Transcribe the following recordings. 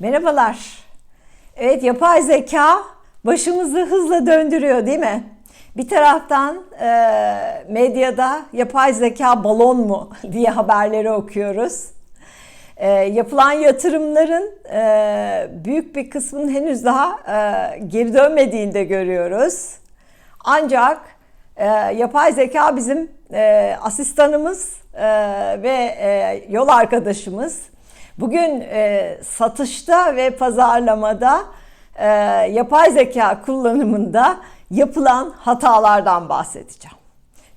Merhabalar. Evet yapay zeka başımızı hızla döndürüyor değil mi? Bir taraftan e, medyada yapay zeka balon mu diye haberleri okuyoruz. E, yapılan yatırımların e, büyük bir kısmının henüz daha e, geri dönmediğini de görüyoruz. Ancak e, yapay zeka bizim e, asistanımız e, ve e, yol arkadaşımız. Bugün e, satışta ve pazarlamada e, yapay zeka kullanımında yapılan hatalardan bahsedeceğim.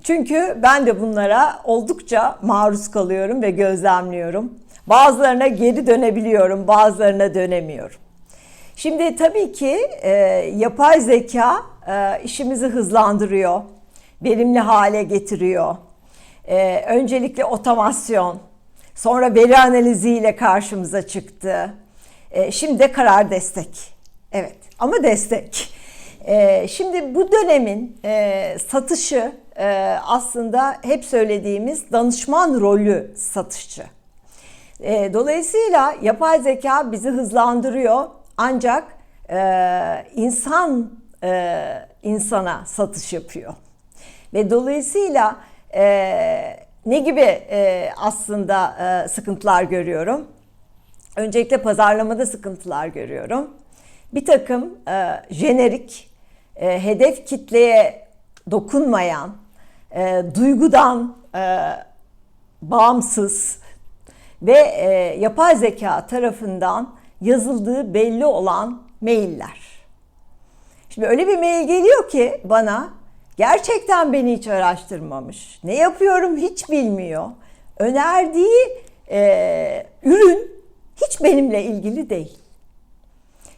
Çünkü ben de bunlara oldukça maruz kalıyorum ve gözlemliyorum. Bazılarına geri dönebiliyorum, bazılarına dönemiyorum. Şimdi tabii ki e, yapay zeka e, işimizi hızlandırıyor, verimli hale getiriyor. E, öncelikle otomasyon, sonra veri analiziyle karşımıza çıktı. E, şimdi de karar destek. Evet ama destek. E, şimdi bu dönemin e, satışı aslında hep söylediğimiz danışman rolü satışçı. Dolayısıyla yapay zeka bizi hızlandırıyor ancak insan insana satış yapıyor. Ve dolayısıyla ne gibi e, aslında e, sıkıntılar görüyorum? Öncelikle pazarlamada sıkıntılar görüyorum. Bir takım e, jenerik, e, hedef kitleye dokunmayan, e, duygudan e, bağımsız ve e, yapay zeka tarafından yazıldığı belli olan mailler. Şimdi öyle bir mail geliyor ki bana gerçekten beni hiç araştırmamış. Ne yapıyorum hiç bilmiyor. Önerdiği e, ürün hiç benimle ilgili değil.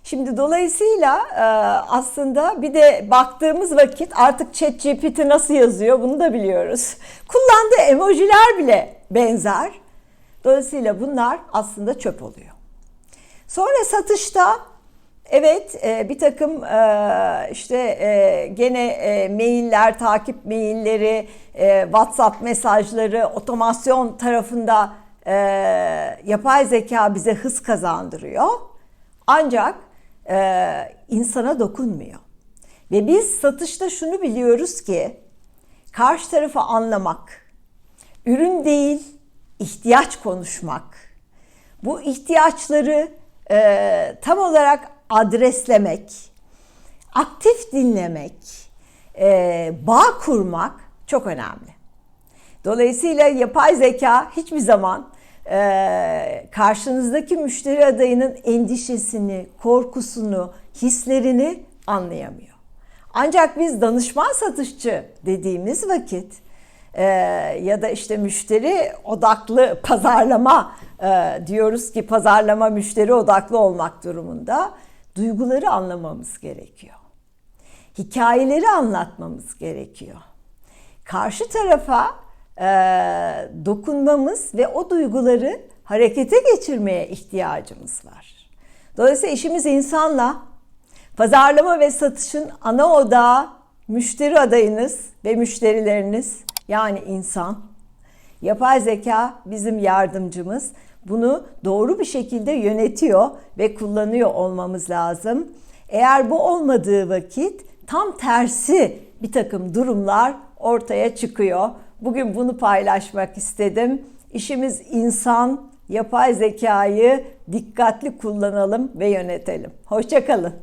Şimdi dolayısıyla e, aslında bir de baktığımız vakit artık ChatGPT nasıl yazıyor bunu da biliyoruz. Kullandığı emojiler bile benzer. Dolayısıyla bunlar aslında çöp oluyor. Sonra satışta evet e, bir takım e, işte e, gene mailler, takip mailleri, WhatsApp mesajları otomasyon tarafında yapay zeka bize hız kazandırıyor. Ancak insana dokunmuyor. Ve biz satışta şunu biliyoruz ki karşı tarafı anlamak, ürün değil ihtiyaç konuşmak, bu ihtiyaçları e, tam olarak adreslemek, aktif dinlemek, e, bağ kurmak çok önemli. Dolayısıyla yapay zeka hiçbir zaman e, karşınızdaki müşteri adayının endişesini, korkusunu, hislerini anlayamıyor. Ancak biz danışman satışçı dediğimiz vakit e, ya da işte müşteri odaklı pazarlama e, diyoruz ki pazarlama müşteri odaklı olmak durumunda duyguları anlamamız gerekiyor. Hikayeleri anlatmamız gerekiyor. Karşı tarafa e, dokunmamız ve o duyguları harekete geçirmeye ihtiyacımız var. Dolayısıyla işimiz insanla pazarlama ve satışın ana odağı müşteri adayınız ve müşterileriniz yani insan. Yapay zeka bizim yardımcımız. Bunu doğru bir şekilde yönetiyor ve kullanıyor olmamız lazım. Eğer bu olmadığı vakit tam tersi bir takım durumlar ortaya çıkıyor. Bugün bunu paylaşmak istedim. İşimiz insan, yapay zekayı dikkatli kullanalım ve yönetelim. Hoşçakalın.